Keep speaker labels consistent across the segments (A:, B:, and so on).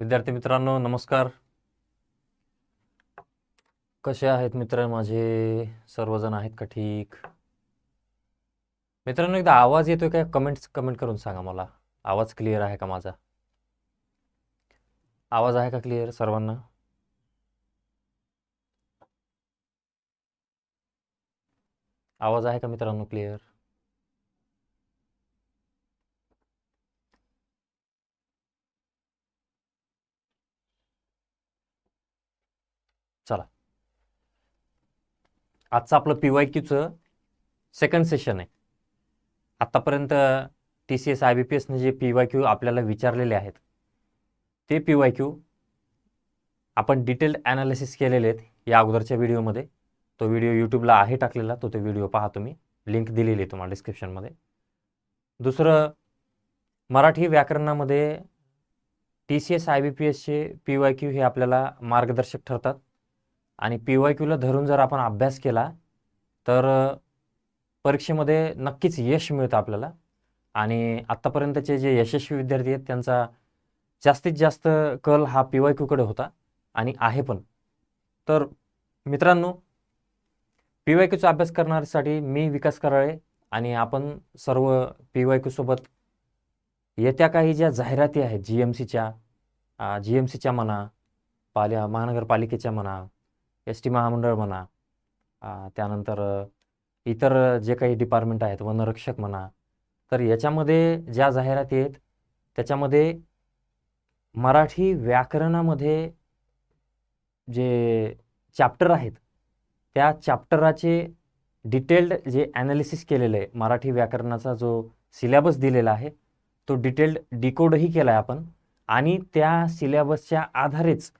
A: विद्यार्थी मित्रांनो नमस्कार. कसे आहेत मित्र? माझे सर्वजण आहेत का ठीक? मित्रांनो एकदा आवाज येतोय का? कमेंट्स कमेंट करून सांगा मला. आवाज क्लिअर आहे का माझा? आवाज आहे का क्लिअर सर्वांना? आवाज आहे का मित्रांनो क्लिअर चला आजचं आपलं पी वाय क्यूचं सेकंड सेशन आहे. आत्तापर्यंत T C S I B P एसने जे पी वाय क्यू आपल्याला विचारलेले आहेत ते पी वाय क्यू आपण डिटेल्ड ॲनालिसिस केलेले आहेत या अगोदरच्या व्हिडिओमध्ये. तो व्हिडिओ यूट्यूबला आहे टाकलेला तो ते व्हिडिओ पहा तुम्ही. लिंक दिलेली आहे तुम्हाला डिस्क्रिप्शनमध्ये दुसरं मराठी व्याकरणामध्ये T C S I B P एसचे पी वाय क्यू हे आपल्याला मार्गदर्शक ठरतात. आणि पी वाय क्यूला धरून जर आपण अभ्यास केला तर परीक्षेमध्ये नक्कीच यश मिळतं आपल्याला. आणि आत्तापर्यंतचे जे यशस्वी विद्यार्थी आहेत त्यांचा जास्तीत जास्त कल हा पी वाय क्यूकडे होता आणि आहे पण. तर मित्रांनो पी वाय क्यूचा अभ्यास करण्यासाठी मी विकास कराळे आणि आपण सर्व पी वाय क्यूसोबत येत्या काही ज्या जाहिराती आहेत जी एम सीच्या जी एम सीच्या म्हणा पाल्या महानगरपालिकेच्या म्हणा एस टी महामंडळ म्हणा त्यानंतर इतर जे काही डिपार्टमेंट आहेत वनरक्षक म्हणा तर याच्यामध्ये ज्या जाहिराती आहेत त्याच्यामध्ये मराठी व्याकरणामध्ये जे चॅप्टर आहेत त्या चॅप्टराचे डिटेल्ड जे ॲनालिसिस केलेलं आहे मराठी व्याकरणाचा जो सिलेबस दिलेला आहे तो डिटेल्ड डिकोडही केला आहे आपण. आणि त्या सिलेबसच्या आधारेच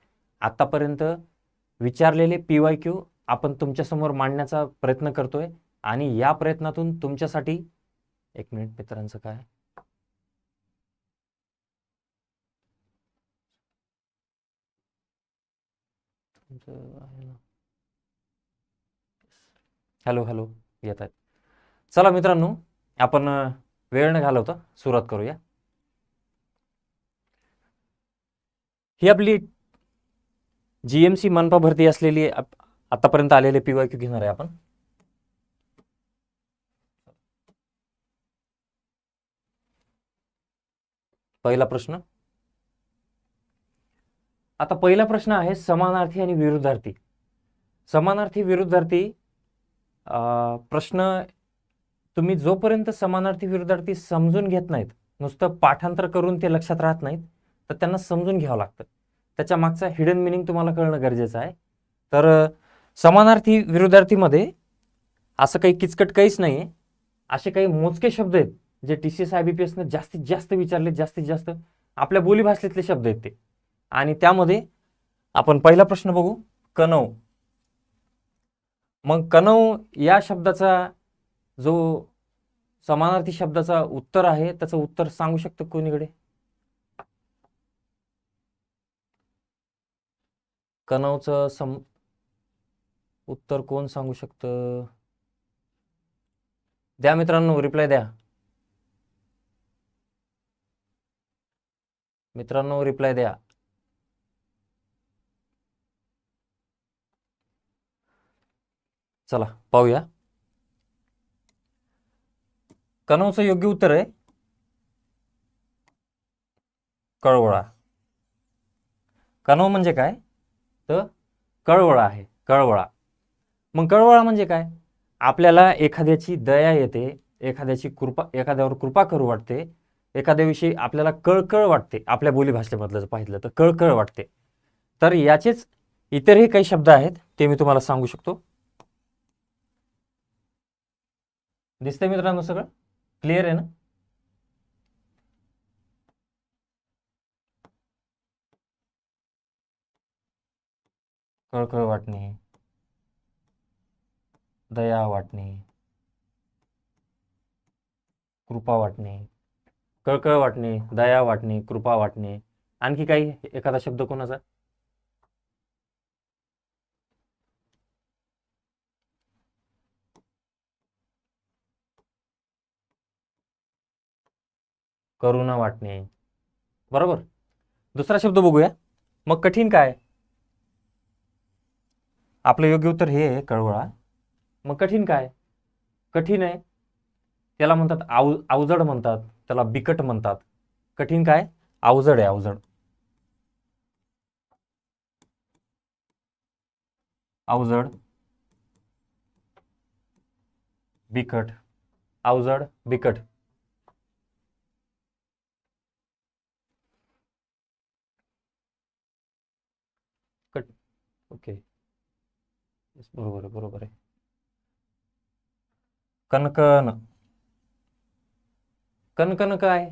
A: आत्तापर्यंत विचारलेले पी वाय क्यू आपण तुमच्यासमोर मांडण्याचा प्रयत्न करतोय आणि या प्रयत्नातून तुमच्यासाठी एक मिनिट मित्रांचं काय? हॅलो हॅलो येत आहेत. चला मित्रांनो आपण वेळ न घालवता सुरुवात करूया. ही आपली जी एम सी मनपा भरती असलेली आतापर्यंत आलेले पी वाय क्यू घेणार आहे आपण. पहिला प्रश्न. आता पहिला प्रश्न आहे समानार्थी आणि विरुद्धार्थी. समानार्थी विरुद्धार्थी प्रश्न तुम्ही जोपर्यंत समानार्थी विरुद्धार्थी समजून घेत नाहीत नुसतं पाठांतर करून ते लक्षात राहत नाहीत तर त्यांना समजून घ्यावं लागतं. त्याच्या मागचा हिडन मिनिंग तुम्हाला कळणं गरजेचं आहे. तर समानार्थी विरोधार्थीमध्ये असं काही किचकट काहीच नाही आहे असे काही मोजके शब्द आहेत जे T C S I B P एसनं जास्तीत जास्त विचारले जास्तीत जास्त आपल्या बोलीभाषेतले शब्द आहेत ते. आणि त्यामध्ये आपण पहिला प्रश्न बघू कनव. मग कनव या शब्दाचा जो समानार्थी शब्दाचा उत्तर आहे त्याचं उत्तर सांगू शकतं कोणीकडे? कणावचं सम उत्तर कोण सांगू शकतं? द्या मित्रांनो रिप्लाय द्या. मित्रांनो रिप्लाय द्या. चला पाहूया. कनवचं योग्य उत्तर आहे. कळवळा. कनव म्हणजे काय? तर कळवळा आहे कळवळा. मग कळवळा म्हणजे काय? आपल्याला एखाद्याची दया येते एखाद्याची कृपा एखाद्यावर कृपा करू वाटते एखाद्याविषयी आपल्याला कळकळ वाटते. आपल्या बोलीभाषेमधलं जर पाहिलं तर कळकळ वाटते. तर याचेच इतरही काही शब्द आहेत ते मी तुम्हाला सांगू शकतो. दिसतंय मित्रांनो सगळं? क्लिअर आहे ना? कळकळ वाटणे दया वाटणे कृपा वाटणे कळकळ वाटणे दया वाटणे कृपा वाटणे. आणखी काही एखादा शब्द कोणाचा? करुणा वाटणे. बरोबर? दुसरा शब्द बघूया. मग कठीण काय? आपलं योग्य उत्तर हे आहे कळवळा. मग कठीण काय? कठीण आहे. त्याला म्हणतात आव अवजड म्हणतात. त्याला बिकट म्हणतात. कठीण काय? अवजड आहे अवजड. अवजड. बिकट. अवजड बिकट. बरोबर आहे बरोबर आहे. कणकण. कणकण काय?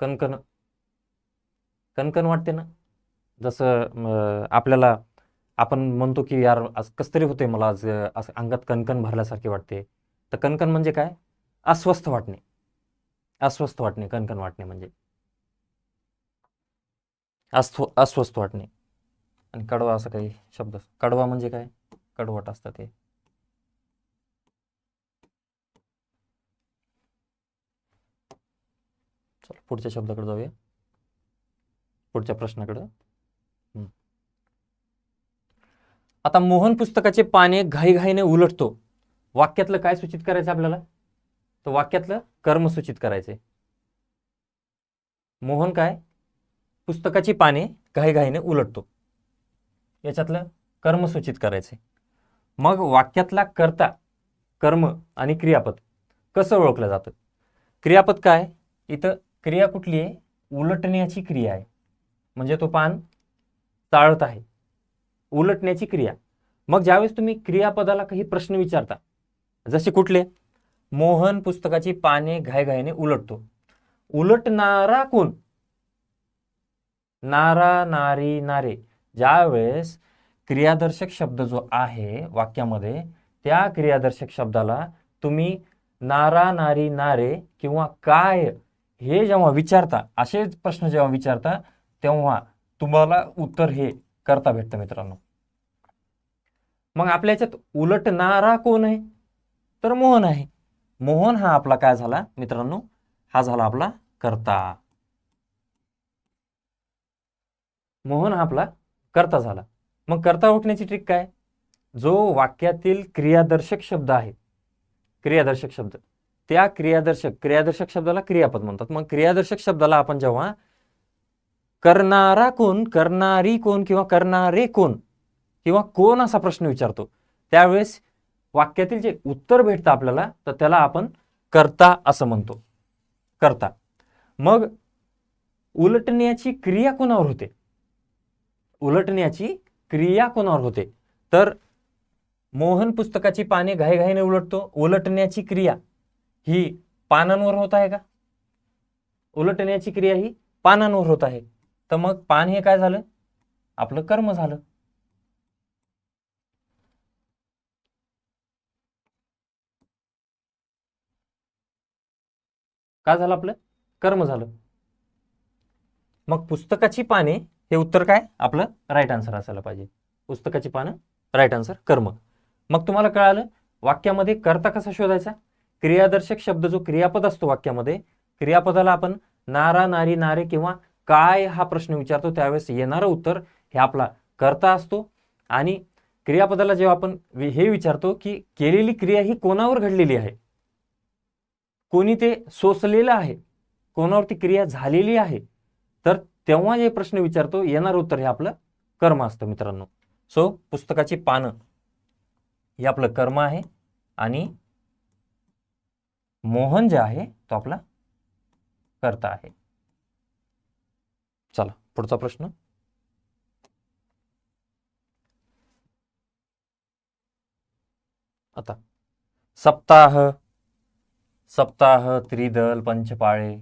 A: कणकण. कणकण वाटते ना? जसं आपल्याला आपण म्हणतो की यार आज कसतरी होते मला आज असं अंगात कणकण भरल्यासारखे वाटते. तर कणकण म्हणजे काय? अस्वस्थ वाटणे. अस्वस्थ वाटणे कणकण वाटणे म्हणजे. अस्व अस्वस्थ वाटणे. आणि कडवा असं काही शब्द कडवा म्हणजे काय? कडवट असतं ते. चल पुढच्या शब्दाकडे जाऊया. पुढच्या प्रश्नाकडं. हम्म. आता मोहन पुस्तकाचे पाने घाईघाईने उलटतो. वाक्यातलं काय सूचित करायचं आपल्याला? तर वाक्यातलं कर्म सूचित करायचे. मोहन काय? पुस्तकाची पाने घाईघाईने उलटतो. याच्यातलं कर्म सूचित करायचे. मग वाक्यातला कर्ता कर्म आणि क्रियापद कसं ओळखलं जातं? क्रियापद काय? इथं क्रिया कुठली आहे? उलटण्याची क्रिया आहे. म्हणजे तो पान चाळत आहे. उलटण्याची क्रिया. मग ज्यावेळेस तुम्ही क्रियापदाला काही प्रश्न विचारता जसे कुठले? मोहन पुस्तकाची पाने घाईघाईने उलटतो. उलटणारा कोण? नारा नारी नारे. ज्यावेळेस क्रियादर्शक शब्द जो आहे वाक्यामध्ये त्या क्रियादर्शक शब्दाला तुम्ही नारा नारी नारे किंवा काय हे जेव्हा विचारता असेच प्रश्न जेव्हा विचारता तेव्हा तुम्हाला उत्तर हे करता भेटतं मित्रांनो. मग आपल्या याच्यात उलटणारा कोण आहे? तर मोहन आहे. मोहन हा आपला काय झाला मित्रांनो? हा झाला आपला कर्ता. मोहन हा आपला कर्ता झाला. मग कर्ता ओळखण्याची ट्रिक काय? जो वाक्यातील क्रियादर्शक शब्द आहे क्रियादर्शक शब्द त्या क्रियादर्शक क्रियादर्शक शब्दाला क्रियापद म्हणतात. मग क्रियादर्शक शब्दाला आपण जेव्हा करणारा कोण करणारी कोण किंवा करणारे कोण किंवा कोण असा प्रश्न विचारतो त्यावेळेस वाक्यातील जे उत्तर भेटतं आपल्याला तर त्याला आपण कर्ता असं म्हणतो. कर्ता. मग उलटण्याची क्रिया कोणावर होते? उलटण्याची क्रिया कोणावर होते? तर मोहन पुस्तकाची पाने घाईघाईने उलटतो. उलटण्याची क्रिया ही पानांवर होत आहे का? उलटण्याची क्रिया ही पानांवर होत आहे. तर मग पान हे काय झालं? आपलं कर्म झालं. काय झालं आपलं? कर्म झालं. मग पुस्तकाची पाने हे उत्तर काय? आपलं राईट आन्सर असायला पाहिजे. पुस्तकाची पानं राईट आन्सर कर्म मग. तुम्हाला कळालं वाक्यामध्ये कर्ता कसा शोधायचा? क्रियादर्शक शब्द जो क्रियापद असतो वाक्यामध्ये क्रियापदाला आपण नारा नारी नारे किंवा काय हा प्रश्न विचारतो त्यावेळेस येणारं उत्तर हे आपला कर्ता असतो. आणि क्रियापदाला जेव्हा आपण हे विचारतो की केलेली क्रिया ही कोणावर घडलेली आहे? कोणी ते सोसलेलं आहे? कोणावरती क्रिया झालेली आहे? तर तेव्हा जे प्रश्न विचारतो येणार उत्तर हे आपलं कर्म असतं मित्रांनो. सो पुस्तकाची पानं हे आपलं कर्म आहे आणि मोहन जे आहे तो आपला करता आहे. चला पुढचा प्रश्न. आता. सप्ताह सप्ताह त्रिदल पंचपाळे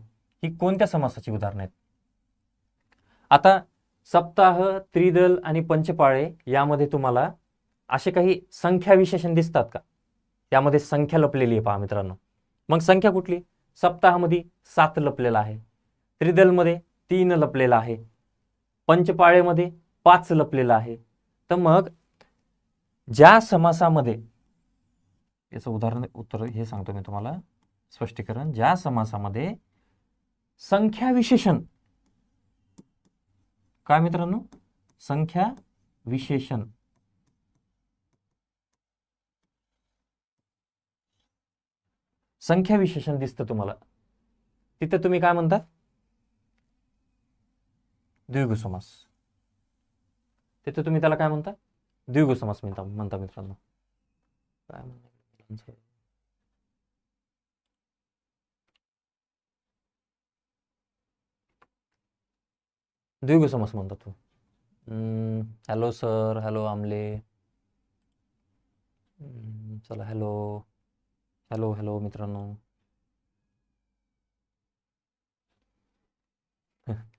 A: ही कोणत्या समासाची उदाहरणं आहेत? आता सप्ताह त्रिदल आणि पंचपाळे यामध्ये तुम्हाला असे काही संख्या विशेषण दिसतात का? यामध्ये संख्या लपलेली आहे पहा मित्रांनो. मग संख्या कुठली? सप्ताहामध्ये सात लपलेला आहे. त्रिदलमध्ये तीन लपलेला आहे. पंचपाळेमध्ये पाच लपलेला आहे. तर मग ज्या समासामध्ये याचं उदाहरण उत्तर हे सांगतो मी तुम्हाला स्पष्टीकरण. ज्या समासामध्ये संख्या विशेषण काय मित्रांनो? संख्या विशेषण. संख्या विशेषण दिसतं तुम्हाला. तिथे तुम्ही काय म्हणता द्विगु समास तिथे तुम्ही त्याला काय म्हणता? द्विगु समास म्हणता म्हणता मित्रांनो. काय द्विगु समास म्हणतात तू? हॅलो सर हॅलो आमले. चला हॅलो हॅलो हॅलो मित्रांनो.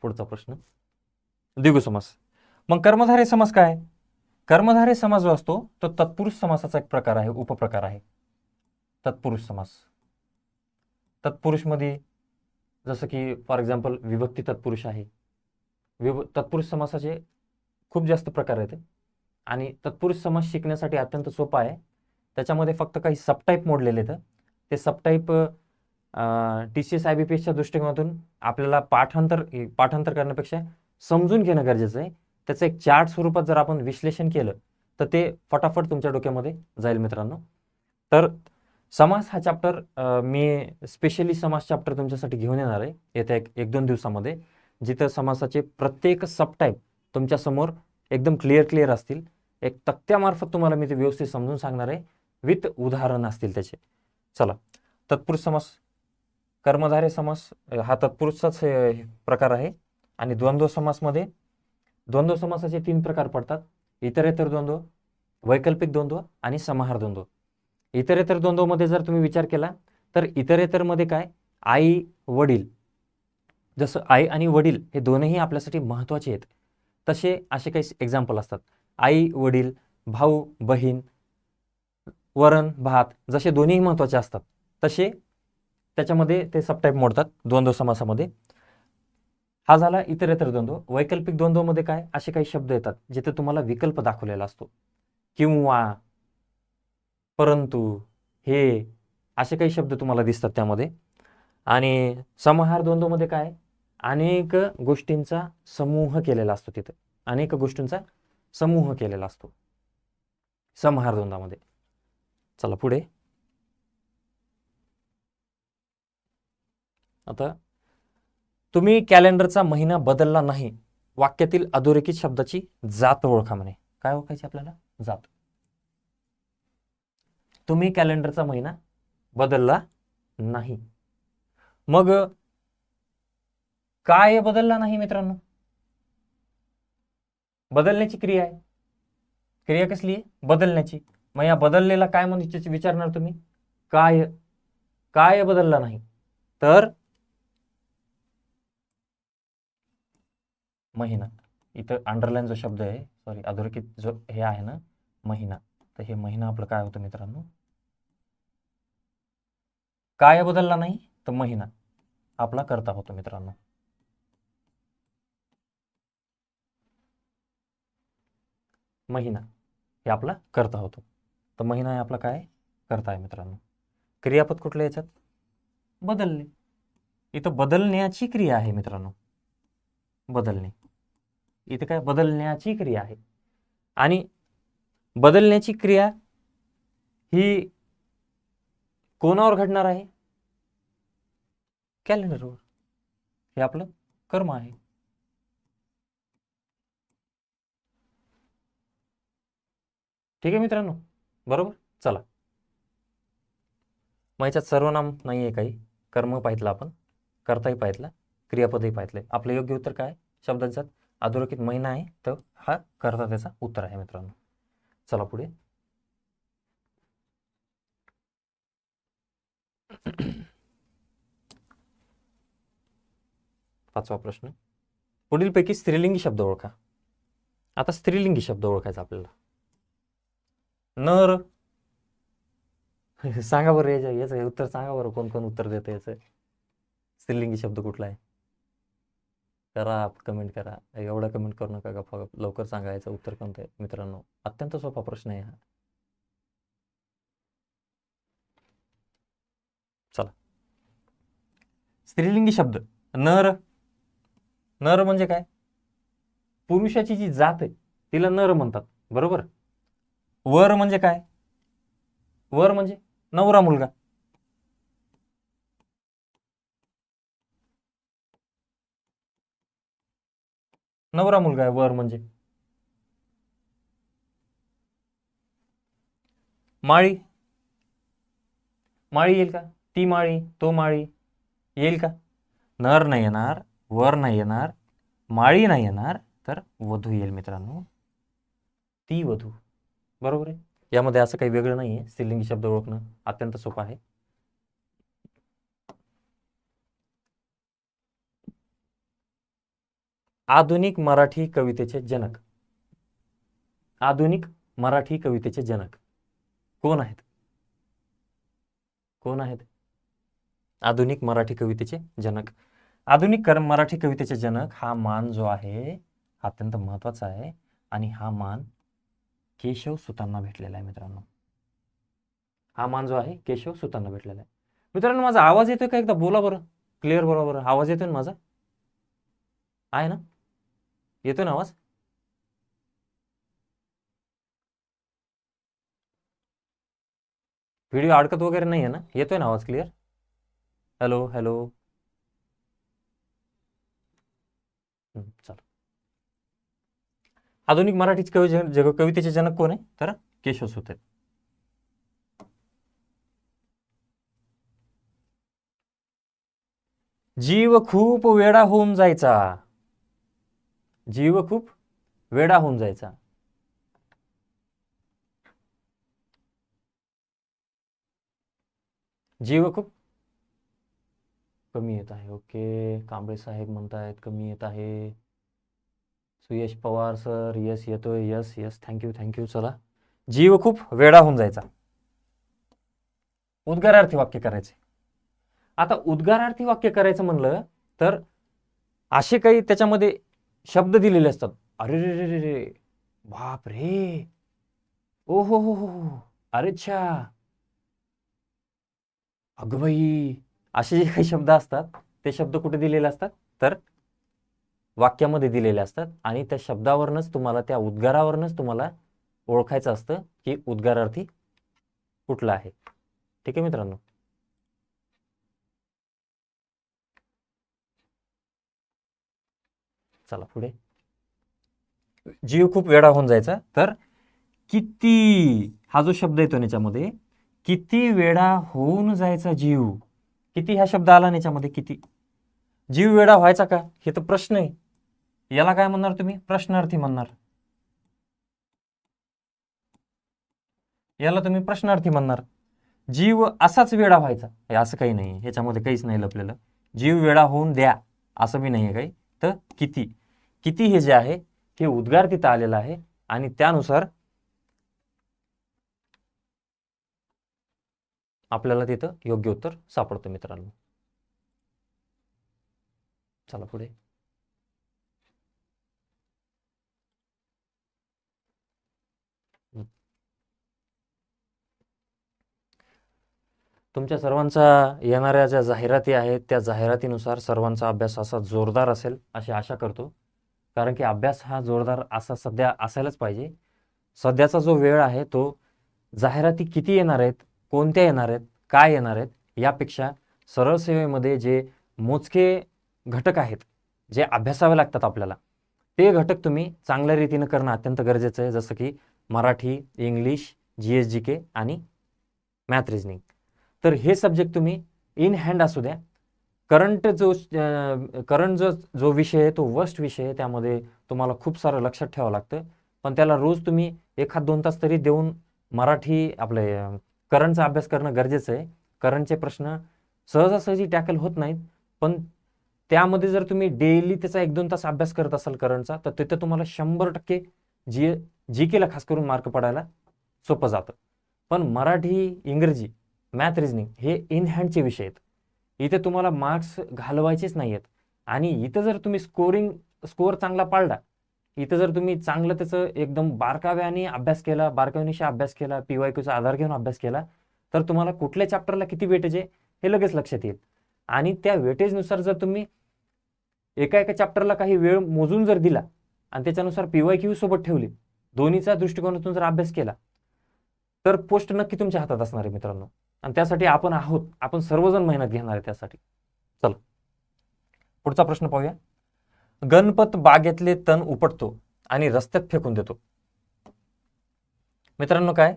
A: पुढचा प्रश्न. द्विगु समास? मग कर्मधारे समास काय? कर्मधारे समास जो असतो तो तत्पुरुष समासाचा एक प्रकार आहे उपप्रकार आहे. तत्पुरुष समास. तत्पुरुषमध्ये जसं की फॉर एक्झाम्पल विभक्ती तत्पुरुष आहे. विभ तत्पुरुष समासाचे खूप जास्त प्रकार आहेत. आणि तत्पुरुष समास शिकण्यासाठी अत्यंत सोपा आहे. त्याच्यामध्ये फक्त काही सबटाईप मोडलेले आहेत. ते subtype T C S I B P एसच्या दृष्टिकोनातून आपल्याला पाठांतर पाठांतर करण्यापेक्षा समजून घेणं गरजेचं आहे. त्याचं एक चार्ट स्वरूपात जर आपण विश्लेषण केलं तर ते फटाफट तुमच्या डोक्यामध्ये जाईल मित्रांनो. तर समास हा चॅप्टर मी स्पेशली समास चॅप्टर तुमच्यासाठी घेऊन येणार आहे. येत्या एक एक दोन दिवसामध्ये. जिथं समासाचे प्रत्येक सबटाईप तुमच्यासमोर एकदम क्लिअर क्लिअर असतील. एक तक्त्यामार्फत तुम्हाला मी ते व्यवस्थित समजून सांगणार आहे. विथ उदाहरण असतील त्याचे. चला. तत्पुरुष समास कर्मधारे समास हा तत्पुरुषचाच प्रकार आहे. आणि द्वंद्व समासमध्ये द्वंद्व समासाचे तीन प्रकार पडतात. इतरेतर द्वंद्व वैकल्पिक द्वंद्व आणि समाहार द्वंद्व. इतरेतर द्वंद्वमध्ये जर तुम्ही विचार केला तर इतरेतरमध्ये काय? आई वडील. जसं आई आणि वडील हे दोनही आपल्यासाठी महत्त्वाचे आहेत. तसे असे काही एक्झाम्पल असतात. आई वडील भाऊ बहीण वरण भात जसे दोन्हीही महत्त्वाचे असतात. तसे त्याच्यामध्ये ते सबटाईप मोडतात द्वंद्व समासामध्ये. हा झाला इतरेतर द्वंद्व. वैकल्पिक द्वंद्वमध्ये काय? असे काही शब्द येतात जिथे तुम्हाला विकल्प दाखवलेला असतो. किंवा परंतु हे असे काही शब्द तुम्हाला दिसतात त्यामध्ये. आणि समाहार द्वंद्वमध्ये काय? अनेक गोष्टींचा समूह केलेला असतो तिथं. अनेक गोष्टींचा समूह केलेला असतो. समाहार द्वंद्वामध्ये. चला पुढे. आता तुम्ही कॅलेंडरचा महिना बदलला नाही. वाक्यातील अधोरेखित शब्दाची जात ओळखा म्हणे. काय ओळखायची आपल्याला? जात. तुम्ही कॅलेंडरचा महिना बदलला नाही. मग काय बदलला नाही मित्रांनो? बदलण्याची क्रिया आहे. क्रिया कसली आहे? बदलण्याची. मग या बदललेला काय म्हणून विचारणार तुम्ही? काय काय बदलला नाही? तर महिना. इथं अंडरलाईन जो शब्द आहे सॉरी अधोरेखित जो हे आहे ना महिना. तर हे महिना आपलं काय होतं मित्रांनो? काय बदलला नाही तर महिना. आपला करता होतो मित्रांनो. महिना हे आपला करता होतो. तर महिना हे आपला काय? करता आहे मित्रांनो. क्रियापद कुठल्या याच्यात? बदलणे. इथं बदलण्याची क्रिया आहे मित्रांनो. बदलणे. इथे काय? बदलण्याची क्रिया आहे. आणि बदलण्याची क्रिया ही कोणावर घडणार आहे? कॅलेंडरवर. हे आपलं कर्म आहे. ठीक आहे मित्रांनो? बरोबर? चला. मग याच्यात सर्वनाम नाही आहे काही. कर्म पाहितलं आपण. करताही पाहितला. क्रियापदही पाहितले आपलं योग्य उत्तर काय? शब्दांच्यात अधोरेखित महिना आहे. तर हा करता त्याचा उत्तर आहे मित्रांनो. चला पुढे. पाचवा प्रश्न. पुढीलपैकी स्त्रीलिंगी शब्द ओळखा. आता स्त्रीलिंगी शब्द ओळखायचा आपल्याला. नर. सांगा बरं याच्या याचं उत्तर सांगा बरं कोण कोण उत्तर देतं याचं. स्त्रीलिंगी शब्द कुठला आहे? करा कमेंट करा. एवढा कमेंट करू नका गप्पा गप लवकर सांगा याचं उत्तर कोणतं आहे? मित्रांनो अत्यंत सोपा प्रश्न आहे हा. स्त्रीलिंगी शब्द. नर. नर म्हणजे काय? पुरुषाची जी जात आहे तिला नर म्हणतात. बरोबर? वर म्हणजे काय? वर म्हणजे नवरा मुलगा. नवरा मुलगा आहे वर म्हणजे. माळी. माळी येईल का? ती माळी तो माळी. येईल का? नर नाही येणार वर नाही येणार माळी नाही येणार तर वधू येईल मित्रांनो. ती वधू. बरोबर आहे? यामध्ये असं काही वेगळं नाही आहे स्त्रीलिंगी शब्द ओळखणं अत्यंत सोपं आहे. आधुनिक मराठी कवितेचे जनक. आधुनिक मराठी कवितेचे जनक. कोण आहेत? कोण आहेत? आधुनिक मराठी कवितेचे जनक. आधुनिक कर मराठी कवितेचे जनक हा मान जो आहे हा अत्यंत महत्त्वाचा आहे आणि हा मान केशव सुतांना भेटलेला आहे मित्रांनो. हा मान जो आहे केशव सुतांना भेटलेला आहे. मित्रांनो माझा आवाज येतोय का एकदा? बोला बरं. क्लिअर बोला बरं. आवाज येतोय ना माझा? आहे ना? येतोय ना आवाज? व्हिडिओ अडकत वगैरे नाही आहे ना? येतोय ना आवाज? Clear hello hello. चालू. आधुनिक मराठी कवी जग कवितेचे जनक कोण आहे? तर केशव सुत जीव खूप वेडा होऊन जायचा. जीव खूप वेडा होऊन जायचा. जीव खूप कमी येत आहे. ओके. कांबळे साहेब म्हणतायत कमी येत आहे. सुयश पवार सर यस येतोय. Yes yes. Thank you thank you चला. जीव खूप वेडा होऊन जायचा. उद्गारार्थी वाक्य करायचे. आता उद्गारार्थी वाक्य करायचं म्हणलं तर असे काही त्याच्यामध्ये शब्द दिलेले असतात. अरे रे रे रे रे. बाप रे ओ हो हो हो, हो. अरे अच्छा अगं असे जे काही शब्द असतात ते शब्द कुठे दिलेले असतात? तर वाक्यामध्ये दिलेले असतात. आणि त्या शब्दावरनच तुम्हाला त्या उद्गारावरनच तुम्हाला ओळखायचं असतं की उद्गारार्थी कुठला आहे. ठीक आहे मित्रांनो? चला पुढे. जीव खूप वेळा होऊन जायचा. तर किती हा जो शब्द येतो ना याच्यामध्ये किती वेळा होऊन जायचा जीव. किती ह्या शब्द आला ना याच्यामध्ये किती? जीव वेडा व्हायचा का? हे तर प्रश्न आहे. याला काय म्हणणार तुम्ही? प्रश्नार्थी म्हणणार. याला तुम्ही प्रश्नार्थी म्हणणार. जीव असाच वेडा व्हायचा. हे असं काही नाही. ह्याच्यामध्ये काहीच नाही लपलेलं. जीव वेडा होऊन द्या. असं बी नाही आहे काही. तर किती? किती हे जे आहे हे उद्गार तिथं आलेलं आहे. आणि त्यानुसार आपल्याला तिथं योग्य उत्तर सापडतं मित्रांनो. चला पुढे. तुमच्या सर्वांचा येणाऱ्या ज्या जाहिराती आहेत त्या जाहिरातीनुसार सर्वांचा अभ्यास असा जोरदार असेल अशी आशा करतो. कारण की अभ्यास हा जोरदार असा सध्या असायलाच पाहिजे. सध्याचा जो वेळ आहे तो जाहिराती किती येणार आहेत कोणत्या येणार आहेत काय येणार आहेत यापेक्षा सरळ सेवेमध्ये जे मोजके घटक आहेत जे अभ्यासावे लागतात आपल्याला ते घटक तुम्ही चांगल्या रीतीनं करणं अत्यंत गरजेचं आहे. जसं की Marathi English G S G K आणि मॅथ रिजनिंग तर हे सब्जेक्ट तुम्ही इन हँड असू द्या. करंट जो करंट जो जो विषय आहे तो वर्स्ट विषय आहे त्यामध्ये तुम्हाला खूप सारं लक्षात ठेवावं लागतं. पण त्याला रोज तुम्ही एखाद दोन तास तरी देऊन मराठी आपले करंटचा अभ्यास करणं गरजेचं आहे. करंटचे प्रश्न सहजासहजी टॅकल होत नाहीत. पण त्यामध्ये जर तुम्ही डेली त्याचा एक दोन तास अभ्यास करत असाल करंटचा तर तिथं तुम्हाला शंभर टक्के जी जी केला खास करून मार्क पडायला सोपं जातं. पण मराठी इंग्रजी मॅथ रिजनिंग हे इन हँडचे विषय आहेत. इथे तुम्हाला मार्क्स घालवायचेच नाही आहेत आणि इथं जर तुम्ही स्कोरिंग स्कोअर चांगला पाळला इथं जर तुम्ही चांगलं त्याचं एकदम बारकाव्याने अभ्यास केला बारकाव्यानिशी अभ्यास केला पी वाय क्यूचा आधार घेऊन अभ्यास केला तर तुम्हाला कुठल्या चॅप्टरला किती वेटेज आहे हे लगेच लक्षात येईल. आणि त्या वेटेजनुसार जर तुम्ही एका एका चॅप्टरला काही वेळ मोजून जर दिला आणि त्याच्यानुसार पी वाय क्यू सोबत ठेवली दोन्हीचा दृष्टिकोनातून जर अभ्यास केला तर पोस्ट नक्की तुमच्या हातात असणार आहे मित्रांनो. आणि त्यासाठी आपण आहोत आपण सर्वजण मेहनत घेणार आहे त्यासाठी. चला. पुढचा प्रश्न पाहूया. गणपत बागेतले तण उपटतो आणि रस्त्यात फेकून देतो. मित्रांनो काय?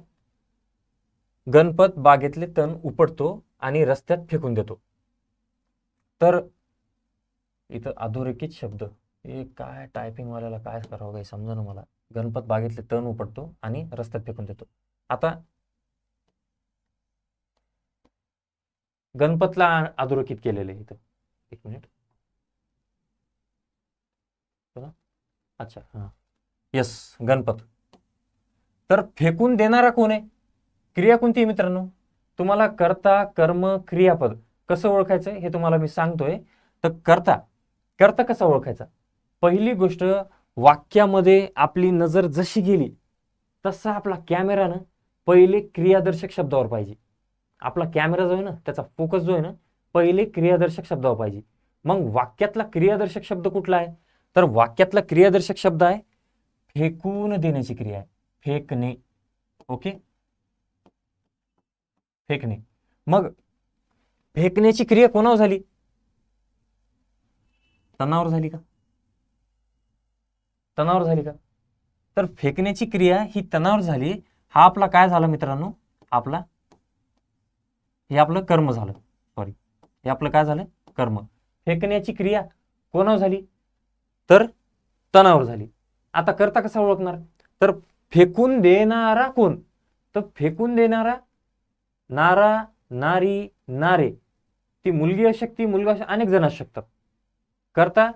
A: गणपत बागेतले तण उपटतो आणि रस्त्यात फेकून देतो. तर इथं अधोरेखित शब्द. हे काय टायपिंगवाल्याला काय करावं काही समजा ना मला? गणपत बागेतले तण उपटतो आणि रस्त्यात फेकून देतो. आता गणपतला अधोरेखित केलेलं आहे इथं. एक मिनिट बघा. अच्छा. हां येस गणपत. तर फेकून देणारा कोण आहे? क्रिया कोणती आहे मित्रांनो? तुम्हाला कर्ता कर्म क्रियापद कसं ओळखायचं हे तुम्हाला मी सांगतोय. तर कर्ता कर्ता कसा ओळखायचा? पहिली गोष्ट वाक्यामध्ये आपली नजर जशी गेली तसा आपला कॅमेरानं पहिले क्रियादर्शक शब्दावर पाहिजे. आपला कॅमेरा जो आहे ना त्याचा फोकस जो आहे ना पहिले क्रियादर्शक शब्दावर पाहिजे. मग वाक्यातला क्रियादर्शक शब्द कुठला आहे? तर वाक्यातला क्रियादर्शक शब्द आहे फेकून देण्याची क्रिया आहे. फेकणे. ओके? फेकणे. मग फेकण्याची क्रिया कोणावर झाली? तणावर झाली का? तणावर झाली का? तर फेकण्याची क्रिया ही तणावर झाली. हा आपला काय झाला मित्रांनो? आपला हे आपलं कर्म झालं. सॉरी हे आपलं काय झालं? कर्म. फेकण्याची क्रिया कोणावर झाली? तर तणावर झाली. आता करता कसा ओळखणार? तर फेकून देणारा कोण? तर फेकून देणारा नारा नारी नारे. ती मुलगी असू शकते मुलगा अनेक जण असू शकतात. करता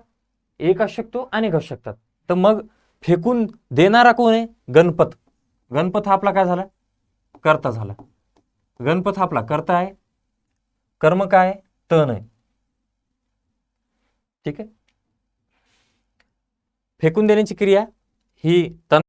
A: एक असू शकतो अनेक असू शकतात. तर मग फेकून देणारा कोण आहे? गणपत. गणपत हा आपला काय झाला? करता झाला. गणपत हा आपला कर्ता आहे. कर्म काय? तण आहे. ठीक आहे? फेकून देण्याची क्रिया ही तण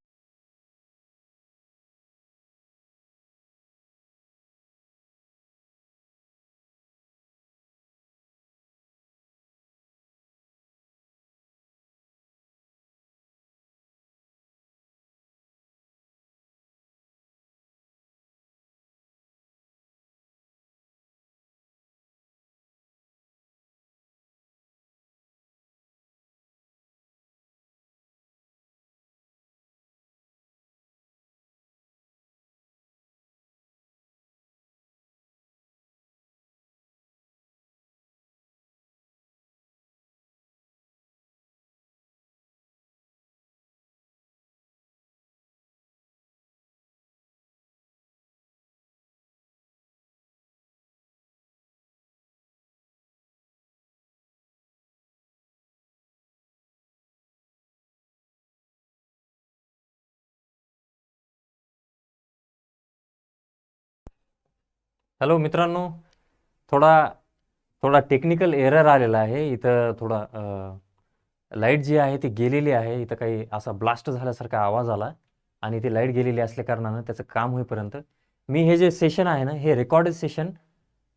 A: हॅलो मित्रांनो थोडा थोडा टेक्निकल एरर आलेला आहे. इथं थोडा लाइट जी आहे ती गेलेली आहे. इथं काही असा ब्लास्ट झाल्यासारखा आवाज आला आणि ती लाइट गेलेली असल्याकारणानं त्याचं काम होईपर्यंत मी हे जे सेशन आहे ना हे रेकॉर्डेड सेशन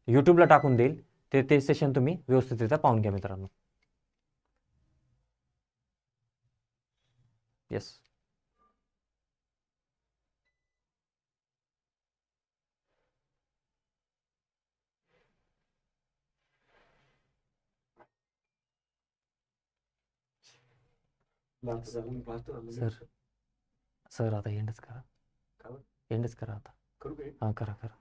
A: यूट्यूबला टाकून देईल. ते ते सेशन तुम्ही व्यवस्थितरित्या पाहून घ्या मित्रांनो. येस सर सर आता एंडच करा? एंडच करा आता.
B: करू काय
A: हां करा करा.